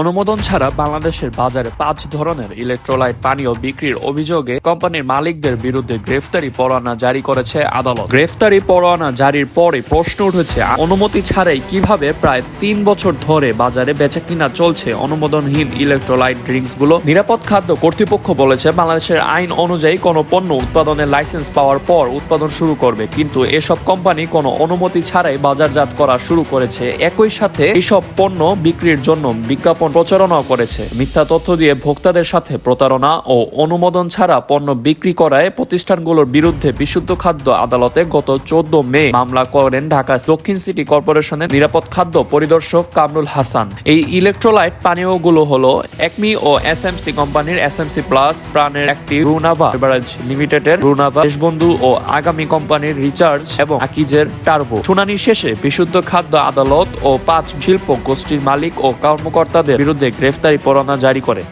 অনুমোদন ছাড়া বাংলাদেশের বাজারে পাঁচ ধরনের ইলেকট্রোলাইট পানীয় বিক্রির অভিযোগে কোম্পানির মালিকদের বিরুদ্ধে গ্রেফতারি পরোয়ানা জারি করেছে আদালত। গ্রেফতারি পরোয়ানা জারির পরে প্রশ্ন উঠেছে, অনুমতি ছাড়াই কীভাবে প্রায় তিন বছর ধরে বাজারে বেচাকিনা চলছে অনুমোদনহীন ইলেকট্রোলাইট ড্রিঙ্কসগুলো নিরাপদ খাদ্য কর্তৃপক্ষ বলেছে, বাংলাদেশের আইন অনুযায়ী কোনো পণ্য উৎপাদনের লাইসেন্স পাওয়ার পর উৎপাদন শুরু করবে, কিন্তু এসব কোম্পানি কোনো অনুমতি ছাড়াই বাজারজাত করা শুরু করেছে। একই সাথে এসব পণ্য বিক্রির জন্য বিজ্ঞাপন প্রচারণাও করেছে। মিথ্যা তথ্য দিয়ে ভোক্তাদের সাথে প্রতারণা ও অনুমোদন ছাড়া পণ্য বিক্রি করায় প্রতিষ্ঠানগুলোর বিরুদ্ধে বিশুদ্ধ খাদ্য আদালতে গত চোদ্দ মে মামলা করেন ঢাকা দক্ষিণ সিটি কর্পোরেশনের নিরাপদ খাদ্য পরিদর্শক কামরুল হাসান। এই ইলেকট্রোলাইট পানীয়গুলো হলো একমি ও এসএমসি কোম্পানির এসএমসি প্লাস, প্রাণের একটি রুনাভা বেভারেজ লিমিটেডের রুনাভা, দেশবন্ধু ও আগামী কোম্পানির রিচার্জ এবং আকিজের টার্বো। শুনানি শেষে বিশুদ্ধ খাদ্য আদালত ও পাঁচ শিল্প গোষ্ঠীর মালিক ও কর্মকর্তাদের বিরুদ্ধে গ্রেফতারি পরোয়ানা জারি করে।